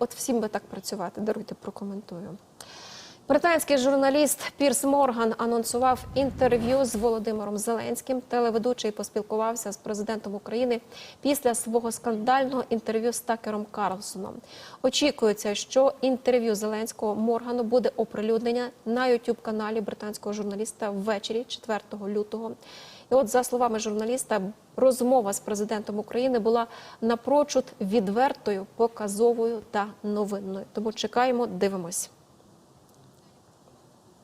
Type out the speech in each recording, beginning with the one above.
от всім би так працювати. Даруйте, прокоментую. Британський журналіст Пірс Морган анонсував інтерв'ю з Володимиром Зеленським. Телеведучий поспілкувався з президентом України після свого скандального інтерв'ю з Такером Карлсоном. Очікується, що інтерв'ю Зеленського Моргану буде оприлюднення на youtube каналі британського журналіста ввечері 4 лютого. І от, за словами журналіста, розмова з президентом України була напрочуд відвертою, показовою та новинною. Тому чекаємо, дивимось.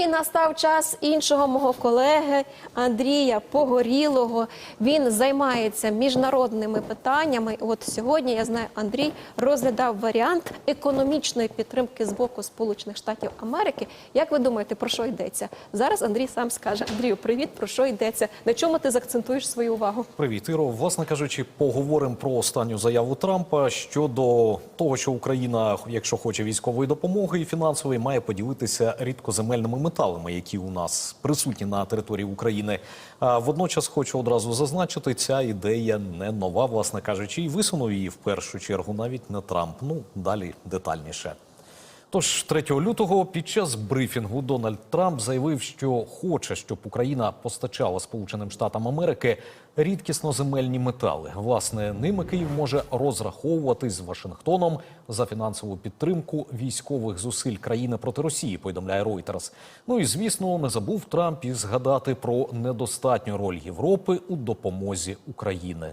І настав час іншого мого колеги Андрія Погорілого. Він займається міжнародними питаннями. От сьогодні я знаю, Андрій розглядав варіант економічної підтримки з боку Сполучених Штатів Америки. Як ви думаєте, про що йдеться? Зараз Андрій сам скаже. Андрію, привіт, про що йдеться? На чому ти заакцентуєш свою увагу? Привіт, Іро. Власне кажучи, поговоримо про останню заяву Трампа щодо того, що Україна, якщо хоче військової допомоги і фінансової, має поділитися рідкоземельними металами, які у нас присутні на території України. Водночас хочу одразу зазначити, ця ідея не нова, власне кажучи, і висунув її в першу чергу навіть не Трамп. Ну далі детальніше. Тож 3 лютого під час брифінгу Дональд Трамп заявив, що хоче, щоб Україна постачала Сполученим Штатам Америки рідкісноземельні метали. Власне, ними Київ може розраховуватись з Вашингтоном за фінансову підтримку військових зусиль країни проти Росії. Повідомляє Reuters. Ну і звісно, не забув Трамп і згадати про недостатню роль Європи у допомозі України.